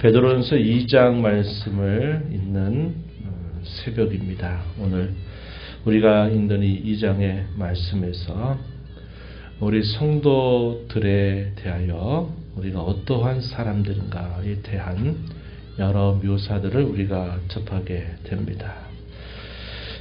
베드로전서 2장 말씀을 읽는 어, 새벽입니다. 오늘 우리가 읽는 이 2장의 말씀에서 우리 성도들에 대하여 우리가 어떠한 사람들인가에 대한 여러 묘사들을 우리가 접하게 됩니다.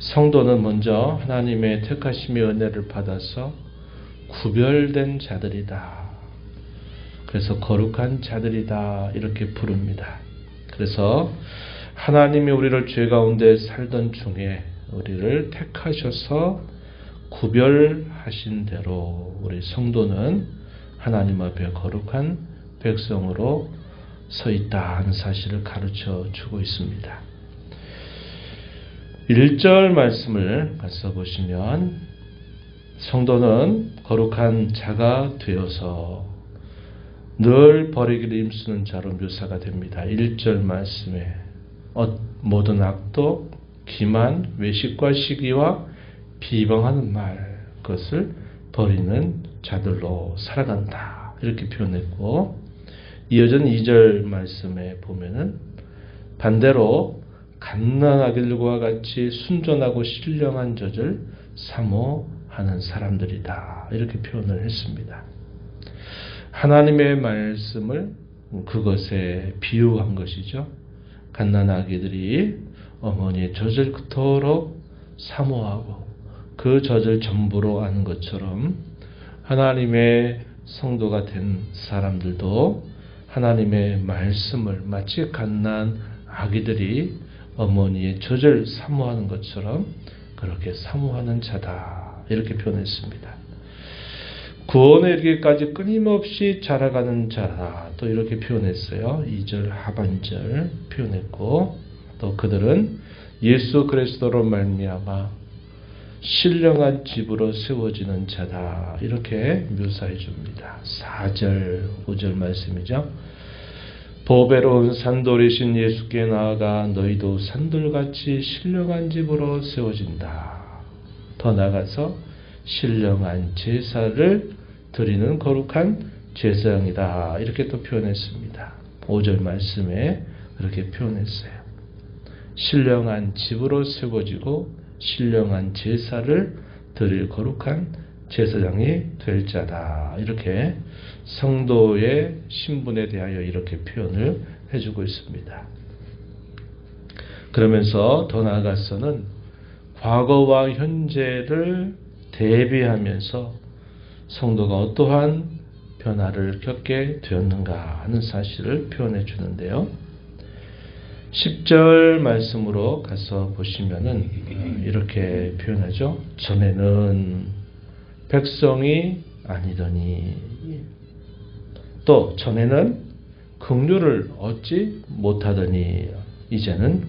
성도는 먼저 하나님의 택하심의 은혜를 받아서 구별된 자들이다. 그래서 거룩한 자들이다 이렇게 부릅니다. 그래서 하나님이 우리를 죄 가운데 살던 중에 우리를 택하셔서 구별하신 대로 우리 성도는 하나님 앞에 거룩한 백성으로 서 있다 하는 사실을 가르쳐 주고 있습니다. 1절 말씀을 가서 보시면 성도는 거룩한 자가 되어서 늘 버리기를 힘쓰는 자로 묘사가 됩니다. 1절 말씀에 어, 모든 악도 기만, 외식과 시기와 비방하는 말 그것을 버리는 자들로 살아간다. 이렇게 표현했고 이어진 2절 말씀에 보면은 반대로 갓난아기들과 같이 순전하고 신령한 젖을 사모하는 사람들이다. 이렇게 표현을 했습니다. 하나님의 말씀을 그것에 비유한 것이죠. 갓난 아기들이 어머니의 젖을 그토록 사모하고 그 젖을 전부로 아는 것처럼 하나님의 성도가 된 사람들도 하나님의 말씀을 마치 갓난 아기들이 어머니의 젖을 사모하는 것처럼 그렇게 사모하는 자다. 이렇게 표현했습니다. 구원에 이르기까지 끊임없이 자라가는 자라 또 이렇게 표현했어요. 2절 하반절 표현했고 또 그들은 예수 그리스도로 말미암아 신령한 집으로 세워지는 자다 이렇게 묘사해 줍니다. 4절 5절 말씀이죠. 보배로운 산돌이신 예수께 나아가 너희도 산돌같이 신령한 집으로 세워진다. 더 나아가서 신령한 제사를 드리는 거룩한 제사장이다. 이렇게 또 표현했습니다. 5절 말씀에 그렇게 표현했어요. 신령한 집으로 세워지고 신령한 제사를 드릴 거룩한 제사장이 될 자다. 이렇게 성도의 신분에 대하여 이렇게 표현을 해주고 있습니다. 그러면서 더 나아가서는 과거와 현재를 대비하면서 성도가 어떠한 변화를 겪게 되었는가 하는 사실을 표현해 주는데요. 10절 말씀으로 가서 보시면은 이렇게 표현하죠. 전에는 백성이 아니더니 또 전에는 긍휼을 얻지 못하더니 이제는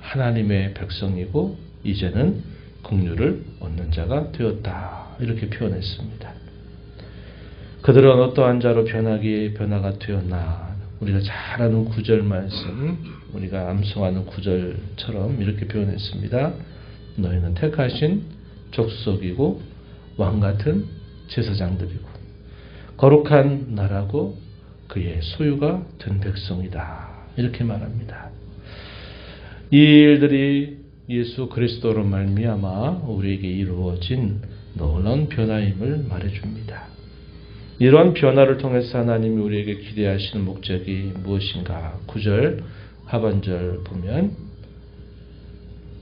하나님의 백성이고 이제는 긍휼을 얻는 자가 되었다. 이렇게 표현했습니다. 그들은 어떠한 자로 변하기 변화가 되었나? 우리가 잘 아는 구절 말씀, 우리가 암송하는 구절처럼 이렇게 표현했습니다. 너희는 택하신 족속이고 왕 같은 제사장들이고 거룩한 나라고 그의 소유가 된 백성이다. 이렇게 말합니다. 이 일들이 예수 그리스도로 말미암아 우리에게 이루어진 놀라운 변화임을 말해줍니다. 이러한 변화를 통해서 하나님이 우리에게 기대하시는 목적이 무엇인가? 9절 하반절 보면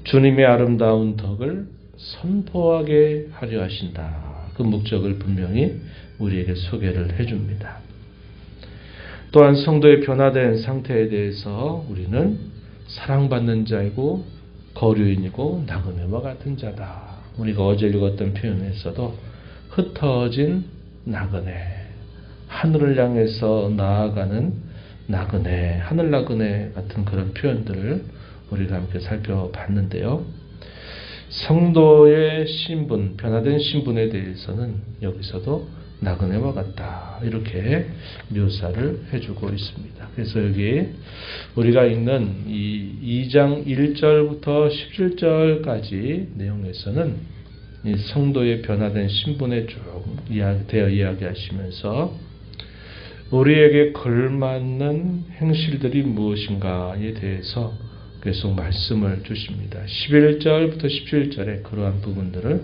주님의 아름다운 덕을 선포하게 하려 하신다. 그 목적을 분명히 우리에게 소개를 해줍니다. 또한 성도의 변화된 상태에 대해서 우리는 사랑받는 자이고 거류인이고 나그네와 같은 자다. 우리가 어제 읽었던 표현에서도 흩어진 나그네, 하늘을 향해서 나아가는 나그네, 하늘 나그네 같은 그런 표현들을 우리가 함께 살펴봤는데요. 성도의 신분, 변화된 신분에 대해서는 여기서도 나그네와 같다. 이렇게 묘사를 해주고 있습니다. 그래서 여기 우리가 읽는 이 2장 1절부터 17절까지 내용에서는 이 성도의 변화된 신분에 쭉 되어 이야기하시면서 우리에게 걸맞는 행실들이 무엇인가에 대해서 계속 말씀을 주십니다. 11절부터 17절에 그러한 부분들을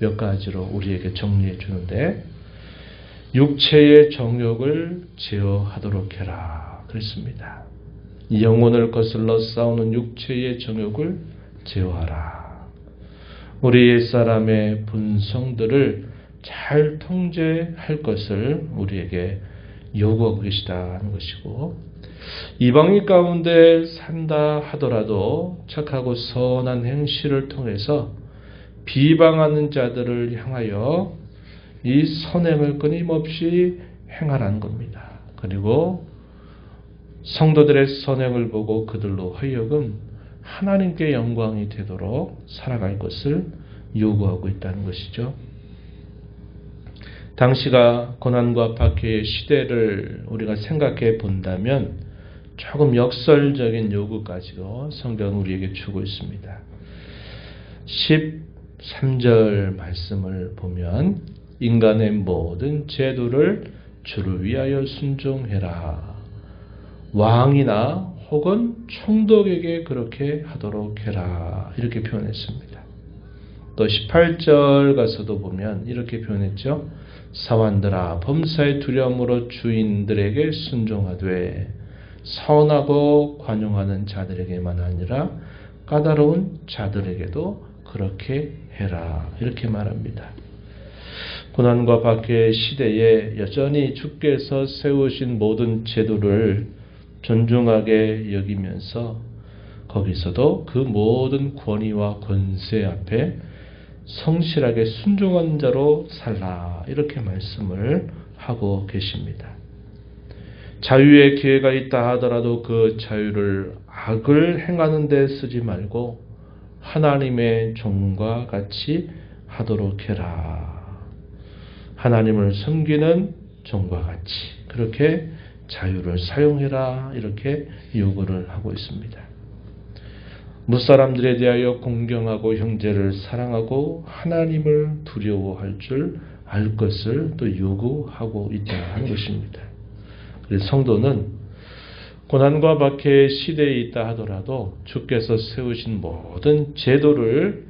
몇 가지로 우리에게 정리해 주는데 육체의 정욕을 제어하도록 해라 그랬습니다. 영혼을 거슬러 싸우는 육체의 정욕을 제어하라. 우리 옛사람의 분성들을 잘 통제할 것을 우리에게 요구하고 계시다는 것이고 이방인 가운데 산다 하더라도 착하고 선한 행실을 통해서 비방하는 자들을 향하여 이 선행을 끊임없이 행하라는 겁니다. 그리고 성도들의 선행을 보고 그들로 하여금 하나님께 영광이 되도록 살아갈 것을 요구하고 있다는 것이죠. 당시가 고난과 박해의 시대를 우리가 생각해 본다면 조금 역설적인 요구까지도 성경은 우리에게 주고 있습니다. 13절 말씀을 보면 인간의 모든 제도를 주를 위하여 순종해라. 왕이나 혹은 총독에게 그렇게 하도록 해라. 이렇게 표현했습니다. 또 18절 가서도 보면 이렇게 표현했죠. 사완들아 범사의 두려움으로 주인들에게 순종하되 선하고 관용하는 자들에게만 아니라 까다로운 자들에게도 그렇게 해라. 이렇게 말합니다. 고난과 박해의 시대에 여전히 주께서 세우신 모든 제도를 존중하게 여기면서 거기서도 그 모든 권위와 권세 앞에 성실하게 순종한 자로 살라 이렇게 말씀을 하고 계십니다. 자유의 기회가 있다 하더라도 그 자유를 악을 행하는 데 쓰지 말고 하나님의 종과 같이 하도록 해라. 하나님을 섬기는 종과 같이 그렇게 자유를 사용해라 이렇게 요구를 하고 있습니다. 무사람들에 대하여 공경하고 형제를 사랑하고 하나님을 두려워할 줄 알 것을 또 요구하고 있다 하는 것입니다. 그래서 성도는 고난과 박해의 시대에 있다 하더라도 주께서 세우신 모든 제도를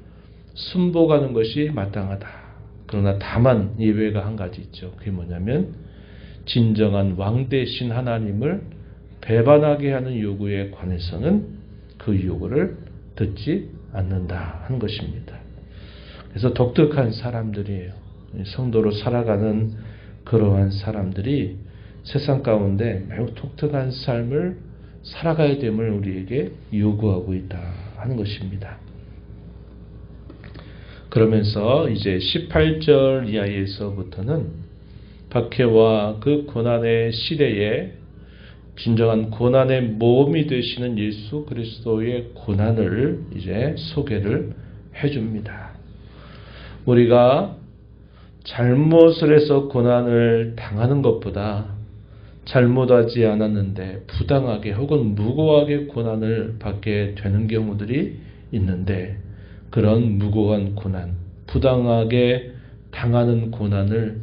순복하는 것이 마땅하다. 그러나 다만 예외가 한 가지 있죠. 그게 뭐냐면 진정한 왕 대신 하나님을 배반하게 하는 요구에 관해서는 그 요구를 듣지 않는다 하는 것입니다. 그래서 독특한 사람들이에요. 성도로 살아가는 그러한 사람들이 세상 가운데 매우 독특한 삶을 살아가야 됨을 우리에게 요구하고 있다 하는 것입니다. 그러면서 이제 18절 이하에서부터는 박해와 그 고난의 시대에 진정한 고난의 모험이 되시는 예수 그리스도의 고난을 이제 소개를 해줍니다. 우리가 잘못을 해서 고난을 당하는 것보다 잘못하지 않았는데 부당하게 혹은 무고하게 고난을 받게 되는 경우들이 있는데 그런 무고한 고난, 부당하게 당하는 고난을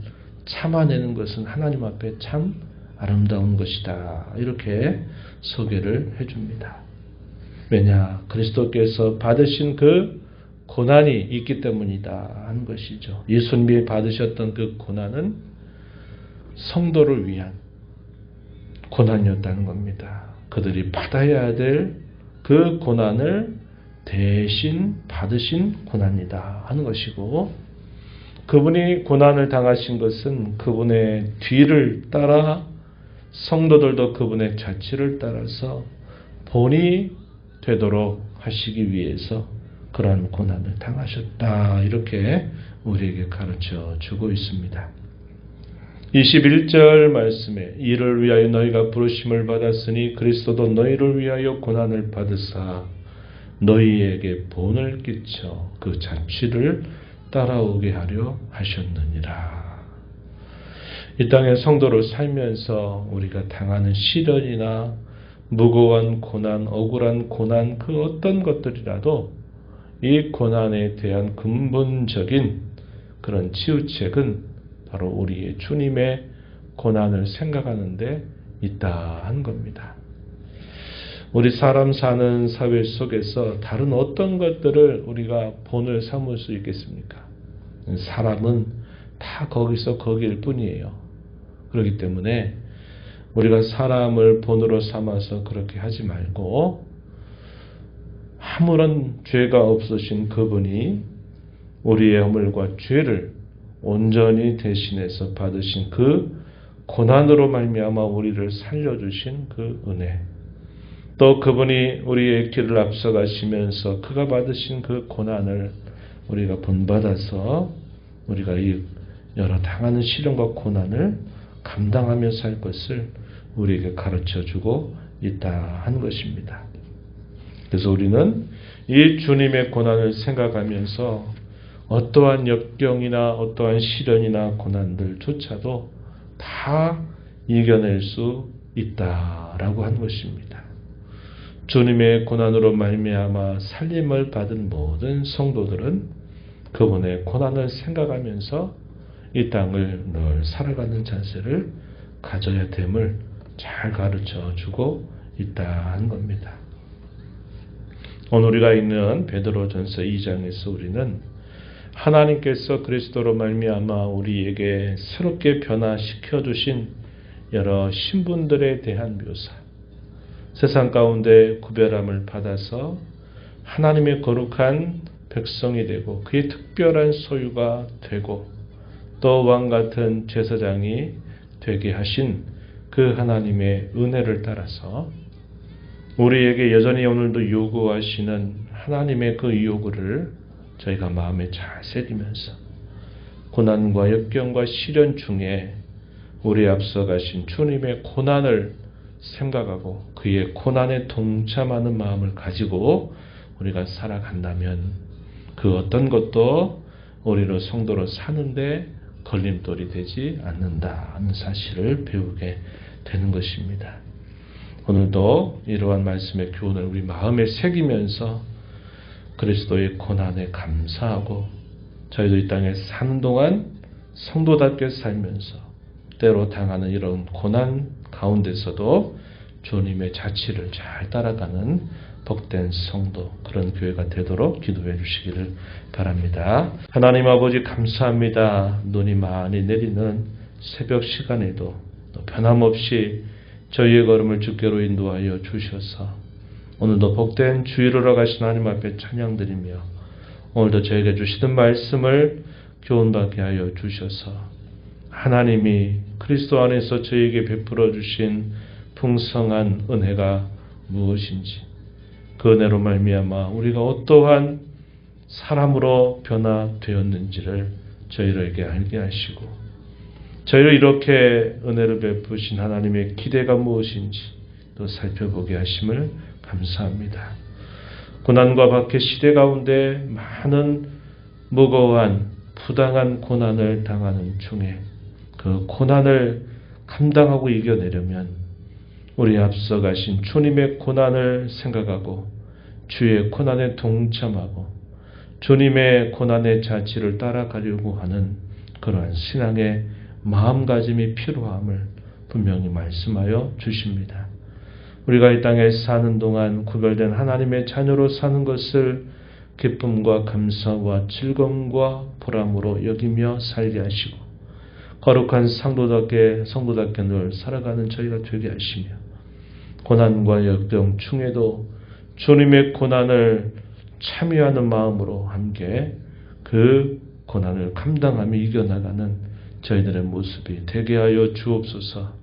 참아내는 것은 하나님 앞에 참 아름다운 것이다. 이렇게 소개를 해줍니다. 왜냐? 그리스도께서 받으신 그 고난이 있기 때문이다 하는 것이죠. 예수님이 받으셨던 그 고난은 성도를 위한 고난이었다는 겁니다. 그들이 받아야 될 그 고난을 대신 받으신 고난이다 하는 것이고 그분이 고난을 당하신 것은 그분의 뒤를 따라 성도들도 그분의 자취를 따라서 본이 되도록 하시기 위해서 그러한 고난을 당하셨다. 이렇게 우리에게 가르쳐 주고 있습니다. 21절 말씀에 이를 위하여 너희가 부르심을 받았으니 그리스도도 너희를 위하여 고난을 받으사 너희에게 본을 끼쳐 그 자취를 따라오게 하려 하셨느니라. 이 땅의 성도를 살면서 우리가 당하는 시련이나 무거운 고난, 억울한 고난, 그 어떤 것들이라도 이 고난에 대한 근본적인 그런 치유책은 바로 우리의 주님의 고난을 생각하는데 있다 한 겁니다. 우리 사람 사는 사회 속에서 다른 어떤 것들을 우리가 본을 삼을 수 있겠습니까? 사람은 다 거기서 거기일 뿐이에요. 그렇기 때문에 우리가 사람을 본으로 삼아서 그렇게 하지 말고 아무런 죄가 없으신 그분이 우리의 허물과 죄를 온전히 대신해서 받으신 그 고난으로 말미암아 우리를 살려주신 그 은혜 또 그분이 우리의 길을 앞서가시면서 그가 받으신 그 고난을 우리가 본받아서 우리가 이 여러 당하는 시련과 고난을 감당하며 살 것을 우리에게 가르쳐 주고 있다 한 것입니다. 그래서 우리는 이 주님의 고난을 생각하면서 어떠한 역경이나 어떠한 시련이나 고난들조차도 다 이겨낼 수 있다라고 한 것입니다. 주님의 고난으로 말미암아 살림을 받은 모든 성도들은 그분의 고난을 생각하면서 이 땅을 늘 살아가는 자세를 가져야 됨을 잘 가르쳐 주고 있다 한 겁니다. 오늘 우리가 있는 베드로전서 2장에서 우리는 하나님께서 그리스도로 말미암아 우리에게 새롭게 변화시켜 주신 여러 신분들에 대한 묘사, 세상 가운데 구별함을 받아서 하나님의 거룩한 백성이 되고 그의 특별한 소유가 되고 또 왕 같은 제사장이 되게 하신 그 하나님의 은혜를 따라서 우리에게 여전히 오늘도 요구하시는 하나님의 그 요구를 저희가 마음에 잘 새기면서 고난과 역경과 시련 중에 우리 앞서 가신 주님의 고난을 생각하고 그의 고난에 동참하는 마음을 가지고 우리가 살아간다면 그 어떤 것도 우리로 성도로 사는데 걸림돌이 되지 않는다는 사실을 배우게 되는 것입니다. 오늘도 이러한 말씀의 교훈을 우리 마음에 새기면서 그리스도의 고난에 감사하고 저희도 이 땅에 사는 동안 성도답게 살면서 때로 당하는 이런 고난 가운데서도 주님의 자치를 잘 따라가는 복된 성도 그런 교회가 되도록 기도해 주시기를 바랍니다. 하나님 아버지 감사합니다. 눈이 많이 내리는 새벽 시간에도 변함없이 저희의 걸음을 주께로 인도하여 주셔서 오늘도 복된 주의로 가신 하나님 앞에 찬양드리며 오늘도 저에게 주시던 말씀을 교훈받게 하여 주셔서 하나님이 그리스도 안에서 저에게 베풀어 주신 풍성한 은혜가 무엇인지 그 은혜로 말미암아 우리가 어떠한 사람으로 변화되었는지를 저희에게 알게 하시고 저희를 이렇게 은혜를 베푸신 하나님의 기대가 무엇인지 또 살펴보게 하심을 감사합니다. 고난과 박해 시대 가운데 많은 무거운 부당한 고난을 당하는 중에 그 고난을 감당하고 이겨내려면 우리 앞서 가신 주님의 고난을 생각하고 주의 고난에 동참하고 주님의 고난의 자치를 따라가려고 하는 그러한 신앙의 마음가짐이 필요함을 분명히 말씀하여 주십니다. 우리가 이 땅에 사는 동안 구별된 하나님의 자녀로 사는 것을 기쁨과 감사와 즐거움과 보람으로 여기며 살게 하시고 거룩한 상도답게 성도답게 늘 살아가는 저희가 되게 하시며 고난과 역경 중에도 주님의 고난을 참여하는 마음으로 함께 그 고난을 감당하며 이겨나가는 저희들의 모습이 되게 하여 주옵소서.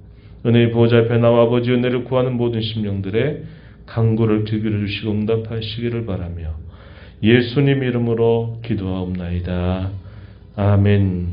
은혜의 보좌 앞에 나와 아버지 은혜를 구하는 모든 심령들의 강구를 기울여 주시고 응답하시기를 바라며 예수님 이름으로 기도하옵나이다. 아멘.